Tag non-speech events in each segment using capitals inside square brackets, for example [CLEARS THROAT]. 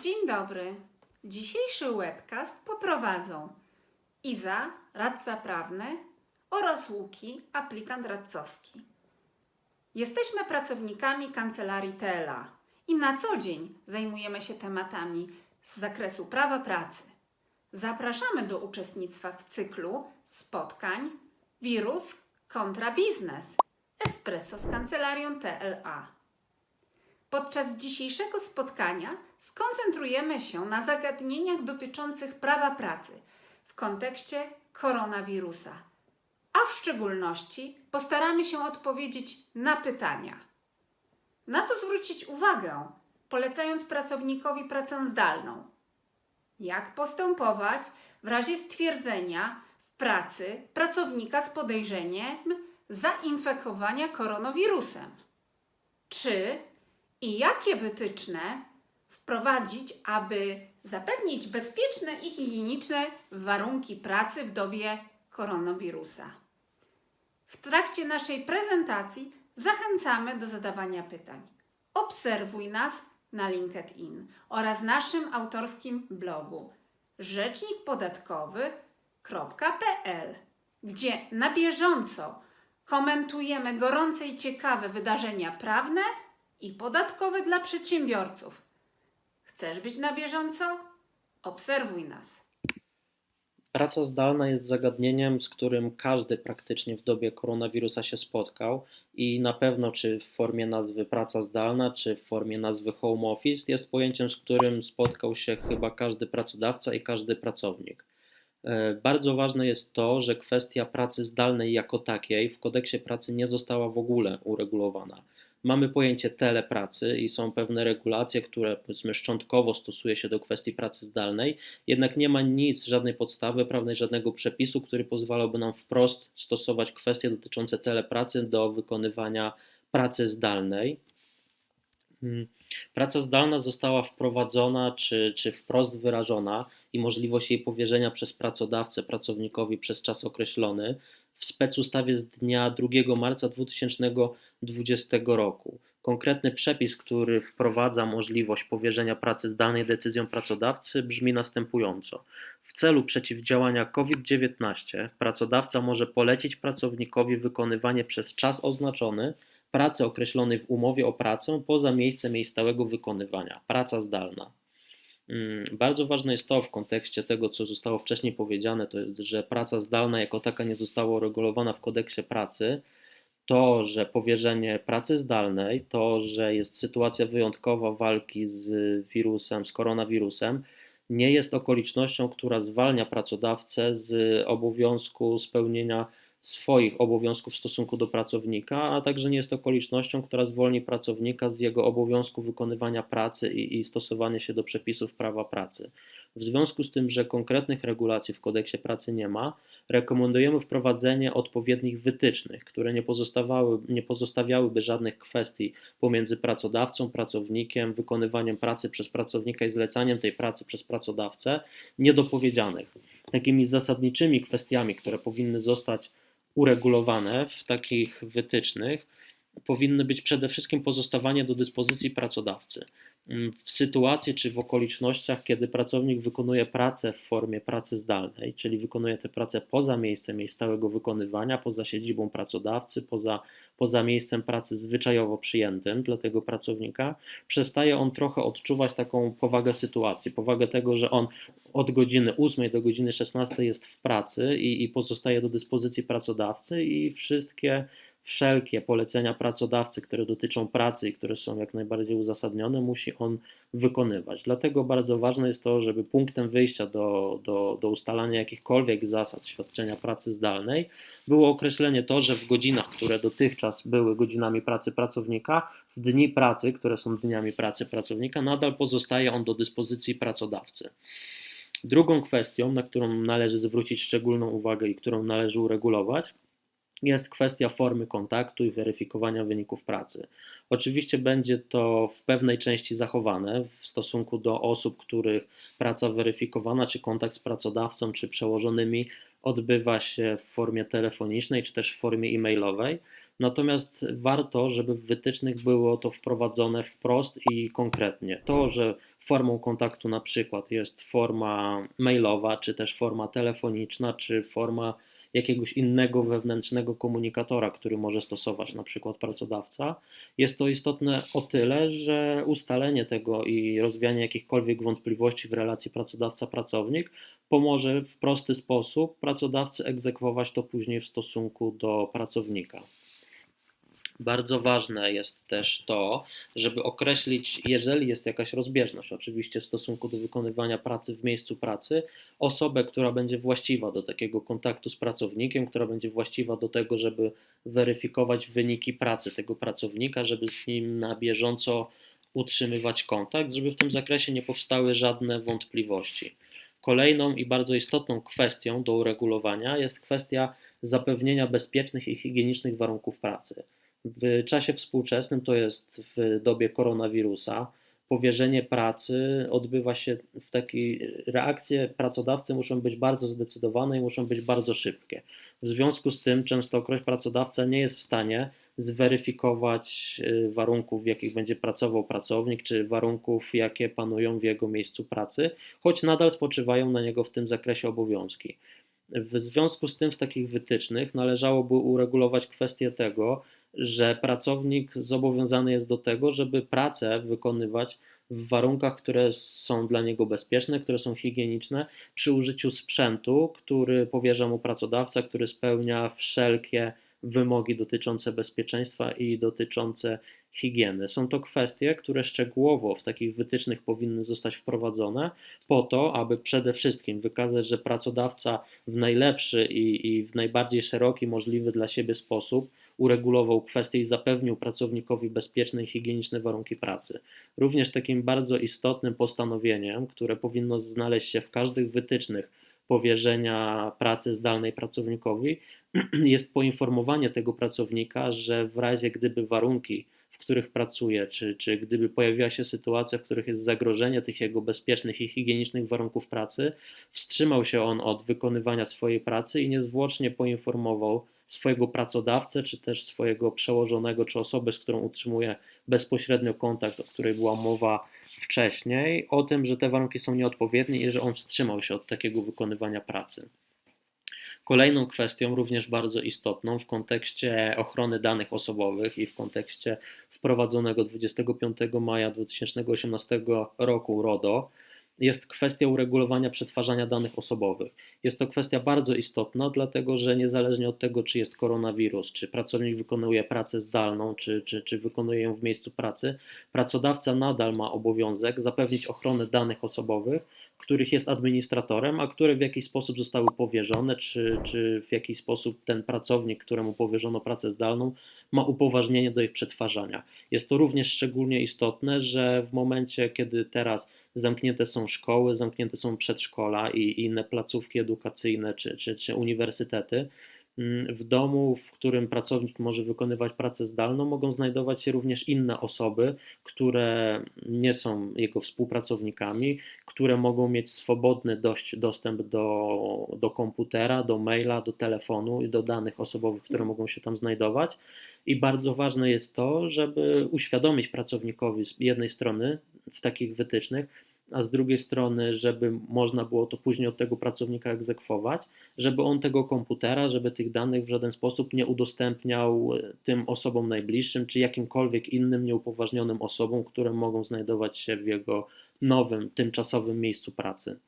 Dzień dobry. Dzisiejszy webcast poprowadzą Iza, radca prawny oraz Łuki, aplikant radcowski. Jesteśmy pracownikami kancelarii TLA i na co dzień zajmujemy się tematami z zakresu prawa pracy. Zapraszamy do uczestnictwa w cyklu spotkań Wirus kontra biznes Espresso z kancelarią TLA. Podczas dzisiejszego spotkania skoncentrujemy się na zagadnieniach dotyczących prawa pracy w kontekście koronawirusa, a w szczególności postaramy się odpowiedzieć na pytania. Na co zwrócić uwagę, polecając pracownikowi pracę zdalną? Jak postępować w razie stwierdzenia w pracy pracownika z podejrzeniem zainfekowania koronawirusem? Czy i jakie wytyczne wprowadzić, aby zapewnić bezpieczne i higieniczne warunki pracy w dobie koronawirusa. W trakcie naszej prezentacji zachęcamy do zadawania pytań. Obserwuj nas na LinkedIn oraz naszym autorskim blogu rzecznikpodatkowy.pl, gdzie na bieżąco komentujemy gorące i ciekawe wydarzenia prawne i podatkowe dla przedsiębiorców. Chcesz być na bieżąco? Obserwuj nas. Praca zdalna jest zagadnieniem, z którym każdy praktycznie w dobie koronawirusa się spotkał i na pewno czy w formie nazwy praca zdalna, czy w formie nazwy home office jest pojęciem, z którym spotkał się chyba każdy pracodawca i każdy pracownik. E, Bardzo ważne jest to, że kwestia pracy zdalnej jako takiej w kodeksie pracy nie została w ogóle uregulowana. Mamy pojęcie telepracy i są pewne regulacje, które powiedzmy szczątkowo stosuje się do kwestii pracy zdalnej, jednak nie ma nic, żadnej podstawy prawnej, żadnego przepisu, który pozwalałby nam wprost stosować kwestie dotyczące telepracy do wykonywania pracy zdalnej. Mm, Praca zdalna została wprowadzona czy, czy wprost wyrażona i możliwość jej powierzenia przez pracodawcę pracownikowi przez czas określony w specustawie z dnia 2 marca 2020 roku. Konkretny przepis, który wprowadza możliwość powierzenia pracy zdalnej decyzją pracodawcy brzmi następująco. W celu przeciwdziałania COVID-19 pracodawca może polecić pracownikowi wykonywanie przez czas oznaczony pracy określonej w umowie o pracę poza miejscem jej stałego wykonywania praca zdalna. Mm, Bardzo ważne jest to w kontekście tego, co zostało wcześniej powiedziane, to jest, że praca zdalna jako taka nie została uregulowana w kodeksie pracy. To, że powierzenie pracy zdalnej, to, że jest sytuacja wyjątkowa walki z wirusem, z koronawirusem, nie jest okolicznością, która zwalnia pracodawcę z obowiązku spełnienia swoich obowiązków w stosunku do pracownika, a także nie jest okolicznością, która zwolni pracownika z jego obowiązku wykonywania pracy i, i stosowania się do przepisów prawa pracy. W związku z tym, że konkretnych regulacji w kodeksie pracy nie ma, rekomendujemy wprowadzenie odpowiednich wytycznych, które nie, pozostawały, nie pozostawiałyby żadnych kwestii pomiędzy pracodawcą, pracownikiem, wykonywaniem pracy przez pracownika i zlecaniem tej pracy przez pracodawcę niedopowiedzianych. Takimi zasadniczymi kwestiami, które powinny zostać uregulowane w takich wytycznych, powinny być przede wszystkim pozostawanie do dyspozycji pracodawcy. Mm, W sytuacji czy w okolicznościach, kiedy pracownik wykonuje pracę w formie pracy zdalnej, czyli wykonuje tę pracę poza miejscem jej stałego wykonywania, poza siedzibą pracodawcy, poza, poza miejscem pracy zwyczajowo przyjętym dla tego pracownika, przestaje on trochę odczuwać taką powagę sytuacji, powagę tego, że on od godziny 8 do godziny 16 jest w pracy i, i pozostaje do dyspozycji pracodawcy i wszystkie wszelkie polecenia pracodawcy, które dotyczą pracy i które są jak najbardziej uzasadnione, musi on wykonywać. Dlatego bardzo ważne jest to, żeby punktem wyjścia do, do, do ustalania jakichkolwiek zasad świadczenia pracy zdalnej było określenie to, że w godzinach, które dotychczas były godzinami pracy pracownika, w dni pracy, które są dniami pracy pracownika, nadal pozostaje on do dyspozycji pracodawcy. Drugą kwestią, na którą należy zwrócić szczególną uwagę i którą należy uregulować, jest kwestia formy kontaktu i weryfikowania wyników pracy. Oczywiście będzie to w pewnej części zachowane w stosunku do osób, których praca weryfikowana, czy kontakt z pracodawcą, czy przełożonymi odbywa się w formie telefonicznej, czy też w formie e-mailowej. Natomiast warto, żeby w wytycznych było to wprowadzone wprost i konkretnie. To, że formą kontaktu na przykład jest forma mailowa, czy też forma telefoniczna, czy forma jakiegoś innego wewnętrznego komunikatora, który może stosować na przykład pracodawca, jest to istotne o tyle, że ustalenie tego i rozwianie jakichkolwiek wątpliwości w relacji pracodawca-pracownik pomoże w prosty sposób pracodawcy egzekwować to później w stosunku do pracownika. Bardzo ważne jest też to, żeby określić, jeżeli jest jakaś rozbieżność, oczywiście w stosunku do wykonywania pracy w miejscu pracy, osobę, która będzie właściwa do takiego kontaktu z pracownikiem, która będzie właściwa do tego, żeby weryfikować wyniki pracy tego pracownika, żeby z nim na bieżąco utrzymywać kontakt, żeby w tym zakresie nie powstały żadne wątpliwości. Kolejną i bardzo istotną kwestią do uregulowania jest kwestia zapewnienia bezpiecznych i higienicznych warunków pracy. W czasie współczesnym, to jest w dobie koronawirusa, powierzenie pracy odbywa się w takiej reakcje pracodawcy muszą być bardzo zdecydowane i muszą być bardzo szybkie. W związku z tym częstokroć pracodawca nie jest w stanie zweryfikować y, warunków, w jakich będzie pracował pracownik, czy warunków, jakie panują w jego miejscu pracy, choć nadal spoczywają na niego w tym zakresie obowiązki. W związku z tym w takich wytycznych należałoby uregulować kwestię tego, że pracownik zobowiązany jest do tego, żeby pracę wykonywać w warunkach, które są dla niego bezpieczne, które są higieniczne, przy użyciu sprzętu, który powierza mu pracodawca, który spełnia wszelkie wymogi dotyczące bezpieczeństwa i dotyczące higieny. Są to kwestie, które szczegółowo w takich wytycznych powinny zostać wprowadzone, po to, aby przede wszystkim wykazać, że pracodawca w najlepszy i, i w najbardziej szeroki możliwy dla siebie sposób uregulował kwestie i zapewnił pracownikowi bezpieczne i higieniczne warunki pracy. Również takim bardzo istotnym postanowieniem, które powinno znaleźć się w każdych wytycznych powierzenia pracy zdalnej pracownikowi, [CLEARS THROAT] jest poinformowanie tego pracownika, że w razie gdyby warunki, w których pracuje, czy, czy gdyby pojawiła się sytuacja, w których jest zagrożenie tych jego bezpiecznych i higienicznych warunków pracy, wstrzymał się on od wykonywania swojej pracy i niezwłocznie poinformował swojego pracodawcę, czy też swojego przełożonego, czy osobę, z którą utrzymuje bezpośrednio kontakt, o której była mowa wcześniej, o tym, że te warunki są nieodpowiednie i że on wstrzymał się od takiego wykonywania pracy. Kolejną kwestią, również bardzo istotną w kontekście ochrony danych osobowych i w kontekście wprowadzonego 25 maja 2018 roku RODO, jest kwestia uregulowania przetwarzania danych osobowych. Jest to kwestia bardzo istotna, dlatego że niezależnie od tego, czy jest koronawirus, czy pracownik wykonuje pracę zdalną, czy, czy, czy wykonuje ją w miejscu pracy, pracodawca nadal ma obowiązek zapewnić ochronę danych osobowych, których jest administratorem, a które w jakiś sposób zostały powierzone, czy, czy w jakiś sposób ten pracownik, któremu powierzono pracę zdalną, ma upoważnienie do ich przetwarzania. Jest to również szczególnie istotne, że w momencie, kiedy teraz zamknięte są szkoły, zamknięte są przedszkola i inne placówki edukacyjne czy, czy, czy uniwersytety, mm, w domu, w którym pracownik może wykonywać pracę zdalną, mogą znajdować się również inne osoby, które nie są jego współpracownikami, które mogą mieć swobodny dość dostęp do, do komputera, do maila, do telefonu i do danych osobowych, które mogą się tam znajdować. I bardzo ważne jest to, żeby uświadomić pracownikowi z jednej strony w takich wytycznych, a z drugiej strony, żeby można było to później od tego pracownika egzekwować, żeby on tego komputera, żeby tych danych w żaden sposób nie udostępniał tym osobom najbliższym, czy jakimkolwiek innym nieupoważnionym osobom, które mogą znajdować się w jego nowym, tymczasowym miejscu pracy.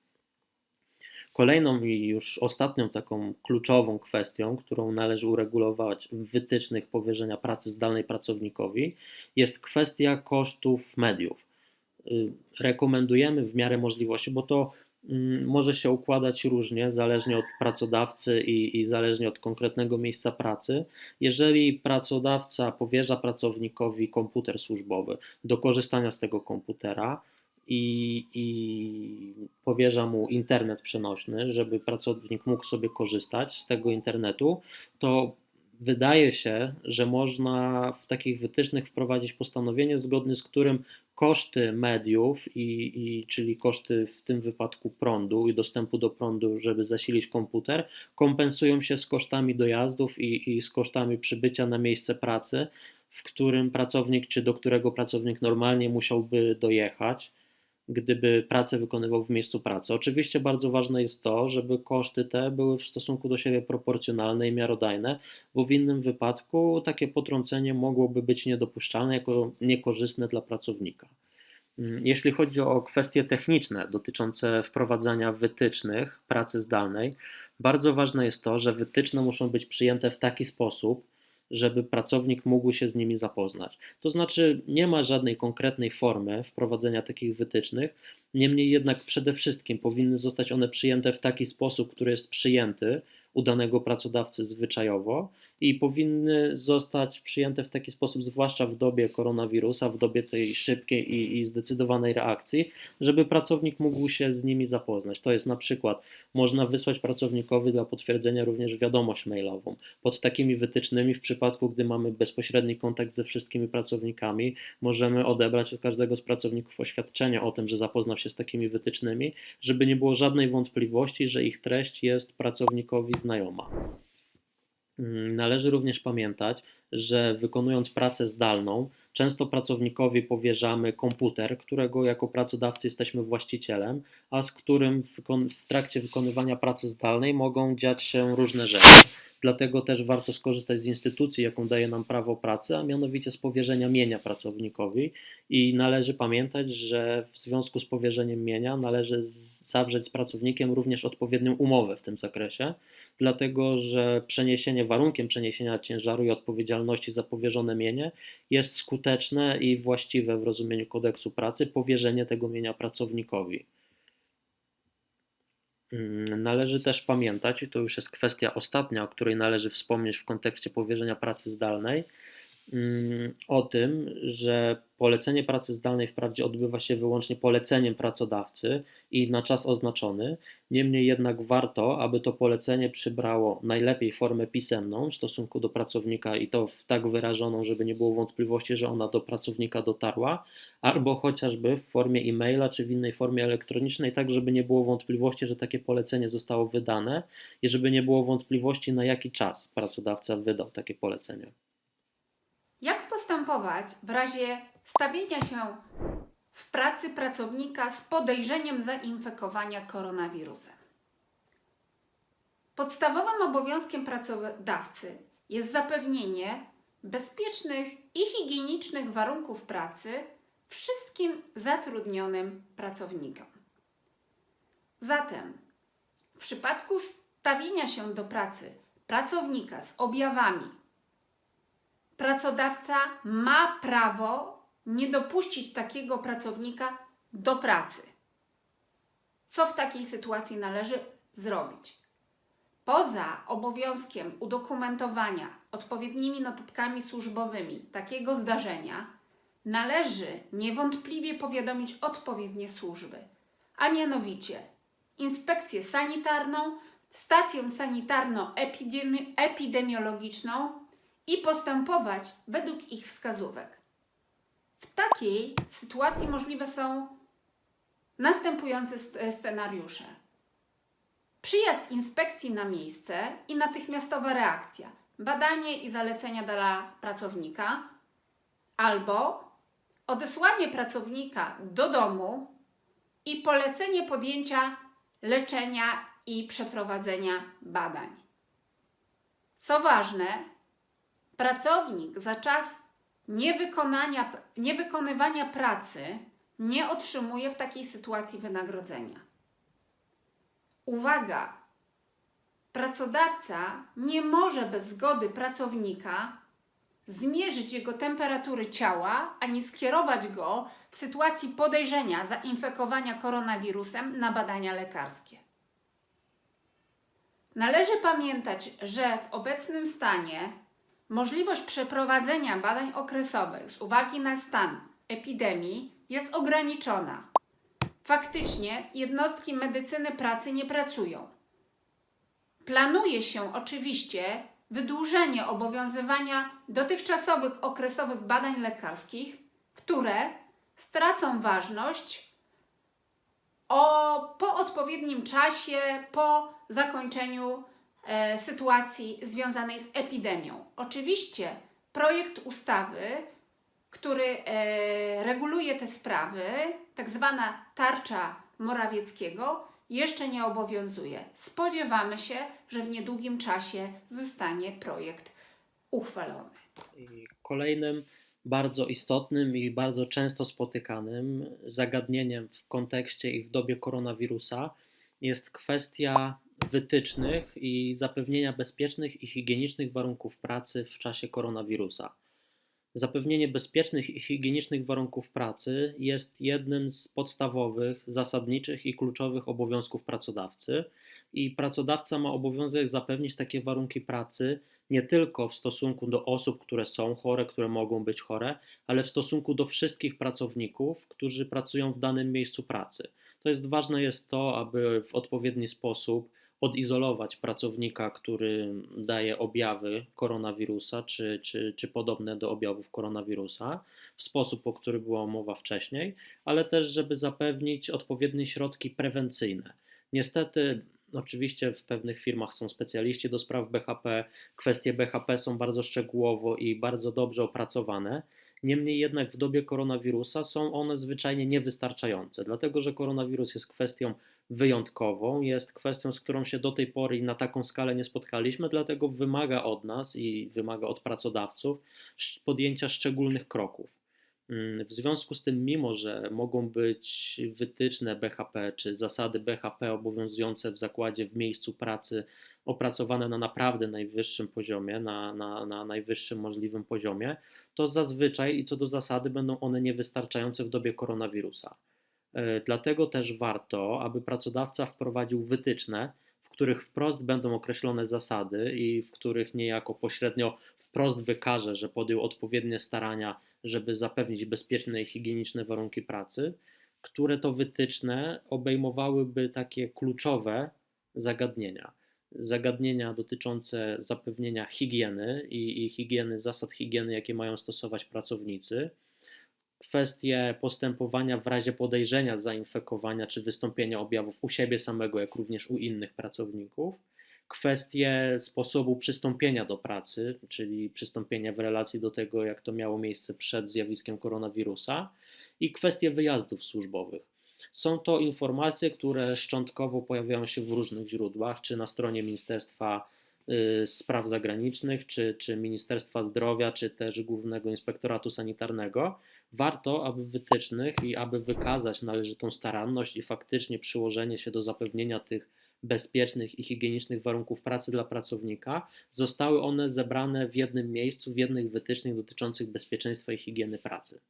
Kolejną i już ostatnią taką kluczową kwestią, którą należy uregulować w wytycznych powierzenia pracy zdalnej pracownikowi, jest kwestia kosztów mediów. Y, rekomendujemy w miarę możliwości, bo to mm, może się układać różnie, zależnie od pracodawcy i, i zależnie od konkretnego miejsca pracy. Jeżeli pracodawca powierza pracownikowi komputer służbowy do korzystania z tego komputera, i, i powierza mu internet przenośny, żeby pracownik mógł sobie korzystać z tego internetu, to wydaje się, że można w takich wytycznych wprowadzić postanowienie, zgodnie z którym koszty mediów, i, i, czyli koszty w tym wypadku prądu i dostępu do prądu, żeby zasilić komputer, kompensują się z kosztami dojazdów i, i z kosztami przybycia na miejsce pracy, w którym pracownik, czy do którego pracownik normalnie musiałby dojechać gdyby pracę wykonywał w miejscu pracy. Oczywiście bardzo ważne jest to, żeby koszty te były w stosunku do siebie proporcjonalne i miarodajne, bo w innym wypadku takie potrącenie mogłoby być niedopuszczalne jako niekorzystne dla pracownika. Jeśli chodzi o kwestie techniczne dotyczące wprowadzania wytycznych pracy zdalnej, bardzo ważne jest to, że wytyczne muszą być przyjęte w taki sposób, żeby pracownik mógł się z nimi zapoznać. To znaczy, nie ma żadnej konkretnej formy wprowadzenia takich wytycznych, niemniej jednak przede wszystkim powinny zostać one przyjęte w taki sposób, który jest przyjęty u danego pracodawcy zwyczajowo i powinny zostać przyjęte w taki sposób, zwłaszcza w dobie koronawirusa, w dobie tej szybkiej i, i zdecydowanej reakcji, żeby pracownik mógł się z nimi zapoznać. To jest na przykład, można wysłać pracownikowi dla potwierdzenia również wiadomość mailową. Pod takimi wytycznymi, w przypadku gdy mamy bezpośredni kontakt ze wszystkimi pracownikami, możemy odebrać od każdego z pracowników oświadczenie o tym, że zapoznał się z takimi wytycznymi, żeby nie było żadnej wątpliwości, że ich treść jest pracownikowi znajoma. Mm, Należy również pamiętać, że wykonując pracę zdalną, często pracownikowi powierzamy komputer, którego jako pracodawcy jesteśmy właścicielem, a z którym w, trakcie wykonywania pracy zdalnej mogą dziać się różne rzeczy. Dlatego też warto skorzystać z instytucji, jaką daje nam prawo pracy, a mianowicie z powierzenia mienia pracownikowi. I należy pamiętać, że w związku z powierzeniem mienia należy zawrzeć z pracownikiem również odpowiednią umowę w tym zakresie dlatego że przeniesienie, warunkiem przeniesienia ciężaru i odpowiedzialności za powierzone mienie jest skuteczne i właściwe w rozumieniu kodeksu pracy powierzenie tego mienia pracownikowi. Mm, Należy też pamiętać, i to już jest kwestia ostatnia, o której należy wspomnieć w kontekście powierzenia pracy zdalnej, o tym, że polecenie pracy zdalnej wprawdzie odbywa się wyłącznie poleceniem pracodawcy i na czas oznaczony, niemniej jednak warto, aby to polecenie przybrało najlepiej formę pisemną w stosunku do pracownika i to w tak wyrażoną, żeby nie było wątpliwości, że ona do pracownika dotarła, albo chociażby w formie e-maila czy w innej formie elektronicznej, tak żeby nie było wątpliwości, że takie polecenie zostało wydane i żeby nie było wątpliwości, na jaki czas pracodawca wydał takie polecenie. Jak postępować w razie stawienia się w pracy pracownika z podejrzeniem zainfekowania koronawirusem? Podstawowym obowiązkiem pracodawcy jest zapewnienie bezpiecznych i higienicznych warunków pracy wszystkim zatrudnionym pracownikom. Zatem w przypadku stawienia się do pracy pracownika z objawami pracodawca ma prawo nie dopuścić takiego pracownika do pracy. Co w takiej sytuacji należy zrobić? Poza obowiązkiem udokumentowania odpowiednimi notatkami służbowymi takiego zdarzenia, należy niewątpliwie powiadomić odpowiednie służby, a mianowicie inspekcję sanitarną, stację sanitarno-epidemiologiczną i postępować według ich wskazówek. W takiej sytuacji możliwe są następujące sc- scenariusze. Przyjazd inspekcji na miejsce i natychmiastowa reakcja, badanie i zalecenia dla pracownika, albo odesłanie pracownika do domu i polecenie podjęcia leczenia i przeprowadzenia badań. Co ważne, pracownik za czas niewykonania, niewykonywania pracy nie otrzymuje w takiej sytuacji wynagrodzenia. Uwaga! Pracodawca nie może bez zgody pracownika zmierzyć jego temperatury ciała ani skierować go w sytuacji podejrzenia zainfekowania koronawirusem na badania lekarskie. Należy pamiętać, że w obecnym stanie możliwość przeprowadzenia badań okresowych z uwagi na stan epidemii jest ograniczona. Faktycznie jednostki medycyny pracy nie pracują. Planuje się oczywiście wydłużenie obowiązywania dotychczasowych okresowych badań lekarskich, które stracą ważność o, po odpowiednim czasie, po zakończeniu sytuacji związanej z epidemią. Oczywiście projekt ustawy, który e, reguluje te sprawy, tak zwana tarcza Morawieckiego, jeszcze nie obowiązuje. Spodziewamy się, że w niedługim czasie zostanie projekt uchwalony. Kolejnym bardzo istotnym i bardzo często spotykanym zagadnieniem w kontekście i w dobie koronawirusa jest kwestia wytycznych i zapewnienia bezpiecznych i higienicznych warunków pracy w czasie koronawirusa. Zapewnienie bezpiecznych i higienicznych warunków pracy jest jednym z podstawowych, zasadniczych i kluczowych obowiązków pracodawcy, i pracodawca ma obowiązek zapewnić takie warunki pracy nie tylko w stosunku do osób, które są chore, które mogą być chore, ale w stosunku do wszystkich pracowników, którzy pracują w danym miejscu pracy. To jest ważne jest to, aby w odpowiedni sposób odizolować pracownika, który daje objawy koronawirusa, czy, czy, czy podobne do objawów koronawirusa, w sposób, o którym była mowa wcześniej, ale też, żeby zapewnić odpowiednie środki prewencyjne. Niestety, oczywiście w pewnych firmach są specjaliści do spraw BHP, kwestie BHP są bardzo szczegółowo i bardzo dobrze opracowane. Niemniej jednak w dobie koronawirusa są one zwyczajnie niewystarczające, dlatego że koronawirus jest kwestią wyjątkową, jest kwestią, z którą się do tej pory i na taką skalę nie spotkaliśmy, dlatego wymaga od nas i wymaga od pracodawców podjęcia szczególnych kroków. Mm, W związku z tym, mimo że mogą być wytyczne BHP czy zasady BHP obowiązujące w zakładzie, w miejscu pracy, opracowane na naprawdę najwyższym poziomie, na, na, na najwyższym możliwym poziomie, to zazwyczaj i co do zasady będą one niewystarczające w dobie koronawirusa. E, Dlatego też warto, aby pracodawca wprowadził wytyczne, w których wprost będą określone zasady i w których niejako pośrednio wprost wykaże, że podjął odpowiednie starania, żeby zapewnić bezpieczne i higieniczne warunki pracy, które to wytyczne obejmowałyby takie kluczowe zagadnienia. Zagadnienia dotyczące zapewnienia higieny i, i higieny, zasad higieny, jakie mają stosować pracownicy, kwestie postępowania w razie podejrzenia zainfekowania czy wystąpienia objawów u siebie samego, jak również u innych pracowników, kwestie sposobu przystąpienia do pracy, czyli przystąpienia w relacji do tego, jak to miało miejsce przed zjawiskiem koronawirusa, i kwestie wyjazdów służbowych. Są to informacje, które szczątkowo pojawiają się w różnych źródłach, czy na stronie Ministerstwa y, Spraw Zagranicznych, czy, czy Ministerstwa Zdrowia, czy też Głównego Inspektoratu Sanitarnego. Warto, aby w wytycznych i aby wykazać należytą staranność i faktycznie przyłożenie się do zapewnienia tych bezpiecznych i higienicznych warunków pracy dla pracownika, zostały one zebrane w jednym miejscu, w jednych wytycznych dotyczących bezpieczeństwa i higieny pracy.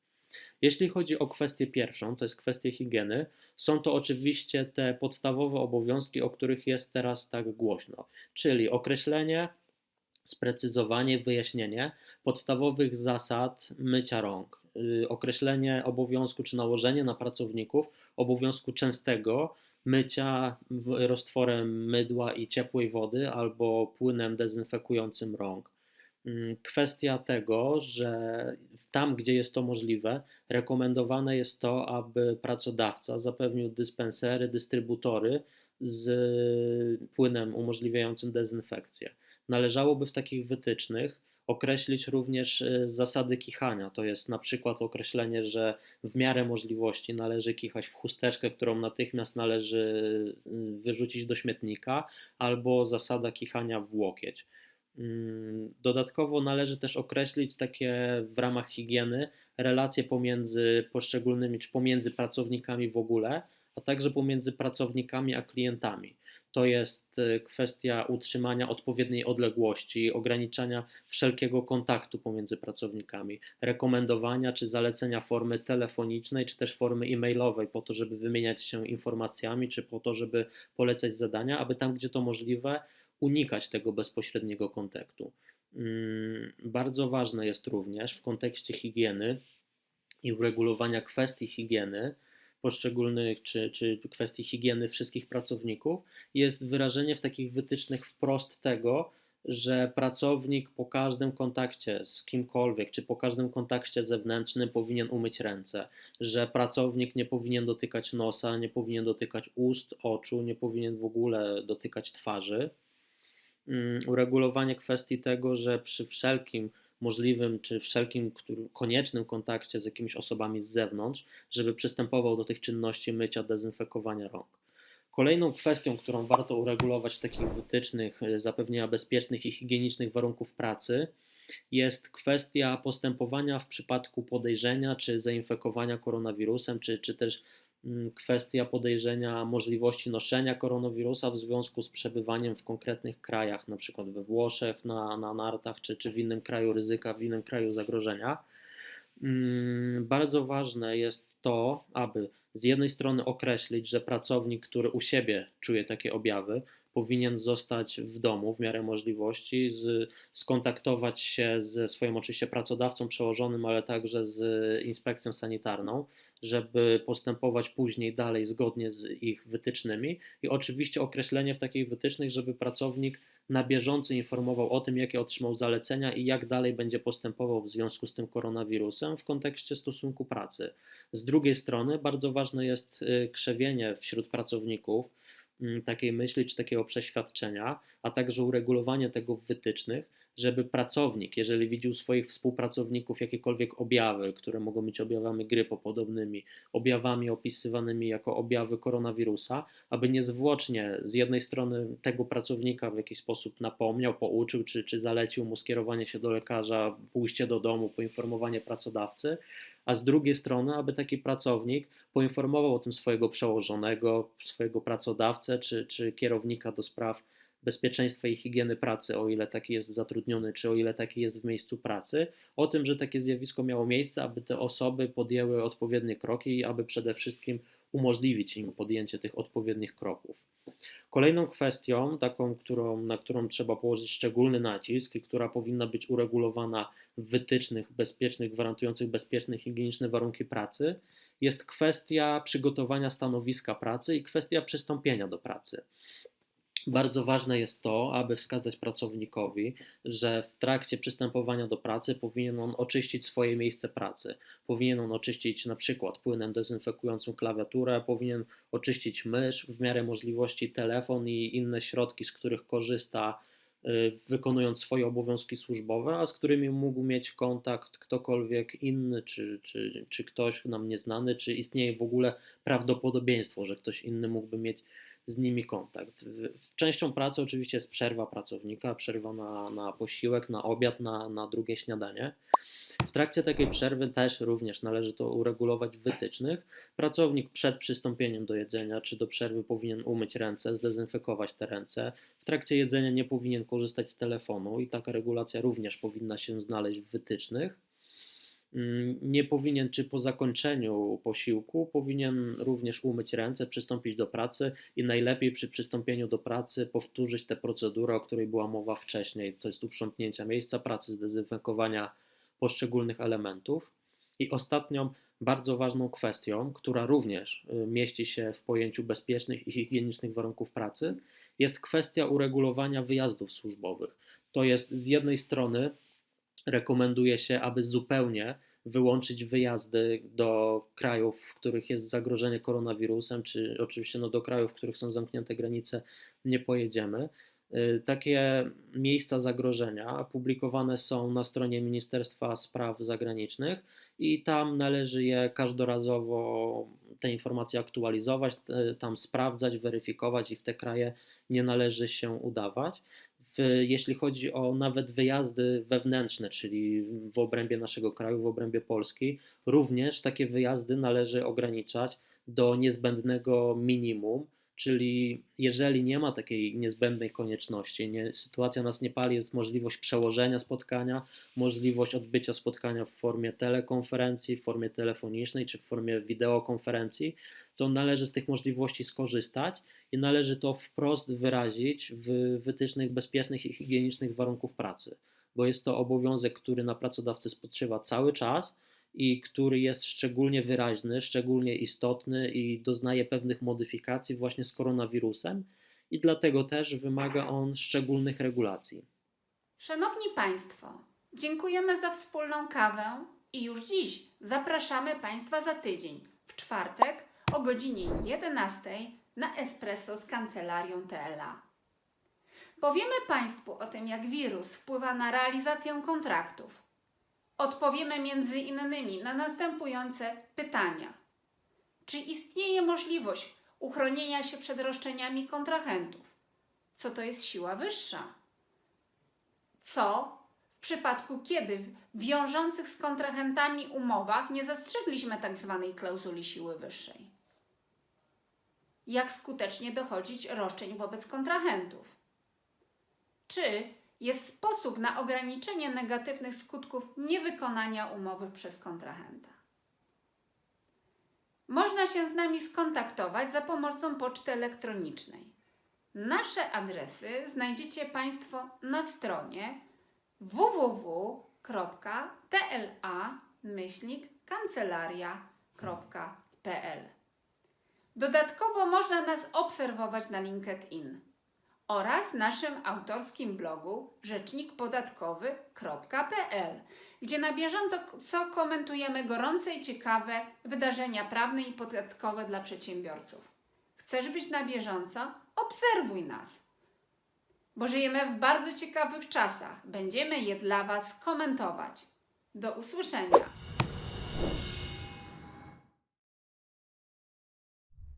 Jeśli chodzi o kwestię pierwszą, to jest kwestia higieny, są to oczywiście te podstawowe obowiązki, o których jest teraz tak głośno, czyli określenie, sprecyzowanie, wyjaśnienie podstawowych zasad mycia rąk, określenie obowiązku czy nałożenie na pracowników obowiązku częstego mycia roztworem mydła i ciepłej wody albo płynem dezynfekującym rąk. Mm, Kwestia tego, że tam, gdzie jest to możliwe, rekomendowane jest to, aby pracodawca zapewnił dyspensery, dystrybutory z płynem umożliwiającym dezynfekcję. Należałoby w takich wytycznych określić również y, zasady kichania. To jest na przykład określenie, że w miarę możliwości należy kichać w chusteczkę, którą natychmiast należy y, wyrzucić do śmietnika, albo zasada kichania w łokieć. Mm, Dodatkowo należy też określić takie w ramach higieny relacje pomiędzy poszczególnymi, czy pomiędzy pracownikami w ogóle, a także pomiędzy pracownikami a klientami. To jest y, kwestia utrzymania odpowiedniej odległości, ograniczania wszelkiego kontaktu pomiędzy pracownikami, rekomendowania czy zalecenia formy telefonicznej, czy też formy e-mailowej, po to, żeby wymieniać się informacjami, czy po to, żeby polecać zadania, aby tam, gdzie to możliwe, unikać tego bezpośredniego kontaktu. Mm, Bardzo ważne jest również w kontekście higieny i uregulowania kwestii higieny poszczególnych, czy, czy kwestii higieny wszystkich pracowników, jest wyrażenie w takich wytycznych wprost tego, że pracownik po każdym kontakcie z kimkolwiek, czy po każdym kontakcie zewnętrznym powinien umyć ręce, że pracownik nie powinien dotykać nosa, nie powinien dotykać ust, oczu, nie powinien w ogóle dotykać twarzy. Mm, Uregulowanie kwestii tego, że przy wszelkim możliwym czy wszelkim który, koniecznym kontakcie z jakimiś osobami z zewnątrz, żeby przystępował do tych czynności mycia, dezynfekowania rąk. Kolejną kwestią, którą warto uregulować w takich wytycznych e, zapewnienia bezpiecznych i higienicznych warunków pracy, jest kwestia postępowania w przypadku podejrzenia czy zainfekowania koronawirusem, czy, czy też kwestia podejrzenia możliwości noszenia koronawirusa w związku z przebywaniem w konkretnych krajach, na przykład we Włoszech, na, na nartach, czy, czy w innym kraju ryzyka, w innym kraju zagrożenia. Mm, Bardzo ważne jest to, aby z jednej strony określić, że pracownik, który u siebie czuje takie objawy, powinien zostać w domu w miarę możliwości, z, skontaktować się ze swoim oczywiście pracodawcą przełożonym, ale także z inspekcją sanitarną, żeby postępować później dalej zgodnie z ich wytycznymi i oczywiście określenie w takich wytycznych, żeby pracownik na bieżąco informował o tym, jakie otrzymał zalecenia i jak dalej będzie postępował w związku z tym koronawirusem w kontekście stosunku pracy. Z drugiej strony bardzo ważne jest y, krzewienie wśród pracowników mm, takiej myśli czy takiego przeświadczenia, a także uregulowanie tego w wytycznych, żeby pracownik, jeżeli widzi u swoich współpracowników jakiekolwiek objawy, które mogą być objawami grypopodobnymi, objawami opisywanymi jako objawy koronawirusa, aby niezwłocznie z jednej strony tego pracownika w jakiś sposób napomniał, pouczył, czy, czy zalecił mu skierowanie się do lekarza, pójście do domu, poinformowanie pracodawcy, a z drugiej strony, aby taki pracownik poinformował o tym swojego przełożonego, swojego pracodawcę, czy, czy kierownika do spraw bezpieczeństwa i higieny pracy, o ile taki jest zatrudniony, czy o ile taki jest w miejscu pracy, o tym, że takie zjawisko miało miejsce, aby te osoby podjęły odpowiednie kroki i aby przede wszystkim umożliwić im podjęcie tych odpowiednich kroków. Kolejną kwestią, taką, którą, na którą trzeba położyć szczególny nacisk i która powinna być uregulowana w wytycznych bezpiecznych, gwarantujących bezpieczne higieniczne warunki pracy, jest kwestia przygotowania stanowiska pracy i kwestia przystąpienia do pracy. Bardzo ważne jest to, aby wskazać pracownikowi, że w trakcie przystępowania do pracy powinien on oczyścić swoje miejsce pracy. Powinien on oczyścić na przykład płynem dezynfekującym klawiaturę, powinien oczyścić mysz, w miarę możliwości telefon i inne środki, z których korzysta, y, wykonując swoje obowiązki służbowe, a z którymi mógł mieć kontakt ktokolwiek inny, czy, czy, czy ktoś nam nieznany, czy istnieje w ogóle prawdopodobieństwo, że ktoś inny mógłby mieć z nimi kontakt. Częścią pracy oczywiście jest przerwa pracownika, przerwa na, na posiłek, na obiad, na, na drugie śniadanie. W trakcie takiej przerwy też również należy to uregulować w wytycznych. Pracownik przed przystąpieniem do jedzenia czy do przerwy powinien umyć ręce, zdezynfekować te ręce. W trakcie jedzenia nie powinien korzystać z telefonu i taka regulacja również powinna się znaleźć w wytycznych. Mm, Nie powinien, czy po zakończeniu posiłku, powinien również umyć ręce, przystąpić do pracy i najlepiej przy przystąpieniu do pracy powtórzyć tę procedurę, o której była mowa wcześniej, to jest uprzątnięcia miejsca pracy, zdezynfekowania poszczególnych elementów. I ostatnią bardzo ważną kwestią, która również y, mieści się w pojęciu bezpiecznych i higienicznych warunków pracy, jest kwestia uregulowania wyjazdów służbowych. To jest z jednej strony rekomenduje się, aby zupełnie wyłączyć wyjazdy do krajów, w których jest zagrożenie koronawirusem, czy oczywiście no, do krajów, w których są zamknięte granice, nie pojedziemy. Y, Takie miejsca zagrożenia publikowane są na stronie Ministerstwa Spraw Zagranicznych i tam należy je każdorazowo te informacje aktualizować, y, tam sprawdzać, weryfikować i w te kraje nie należy się udawać. W, jeśli chodzi o nawet wyjazdy wewnętrzne, czyli w obrębie naszego kraju, w obrębie Polski, również takie wyjazdy należy ograniczać do niezbędnego minimum, czyli jeżeli nie ma takiej niezbędnej konieczności, nie, sytuacja nas nie pali, jest możliwość przełożenia spotkania, możliwość odbycia spotkania w formie telekonferencji, w formie telefonicznej czy w formie wideokonferencji, to należy z tych możliwości skorzystać i należy to wprost wyrazić w wytycznych bezpiecznych i higienicznych warunków pracy, bo jest to obowiązek, który na pracodawcy spoczywa cały czas i który jest szczególnie wyraźny, szczególnie istotny i doznaje pewnych modyfikacji właśnie z koronawirusem i dlatego też wymaga on szczególnych regulacji. Szanowni Państwo, dziękujemy za wspólną kawę i już dziś zapraszamy Państwa za tydzień, w czwartek o godzinie 11 na Espresso z kancelarią TLA. Powiemy Państwu o tym, jak wirus wpływa na realizację kontraktów. Odpowiemy między innymi na następujące pytania. Czy istnieje możliwość uchronienia się przed roszczeniami kontrahentów? Co to jest siła wyższa? Co w przypadku, kiedy w wiążących z kontrahentami umowach nie zastrzegliśmy tzw. klauzuli siły wyższej? Jak skutecznie dochodzić roszczeń wobec kontrahentów? Czy jest sposób na ograniczenie negatywnych skutków niewykonania umowy przez kontrahenta? Można się z nami skontaktować za pomocą poczty elektronicznej. Nasze adresy znajdziecie Państwo na stronie www.tla-kancelaria.pl. Dodatkowo można nas obserwować na LinkedIn oraz naszym autorskim blogu rzecznikpodatkowy.pl, gdzie na bieżąco komentujemy gorące i ciekawe wydarzenia prawne i podatkowe dla przedsiębiorców. Chcesz być na bieżąco? Obserwuj nas, bo żyjemy w bardzo ciekawych czasach. Będziemy je dla Was komentować. Do usłyszenia.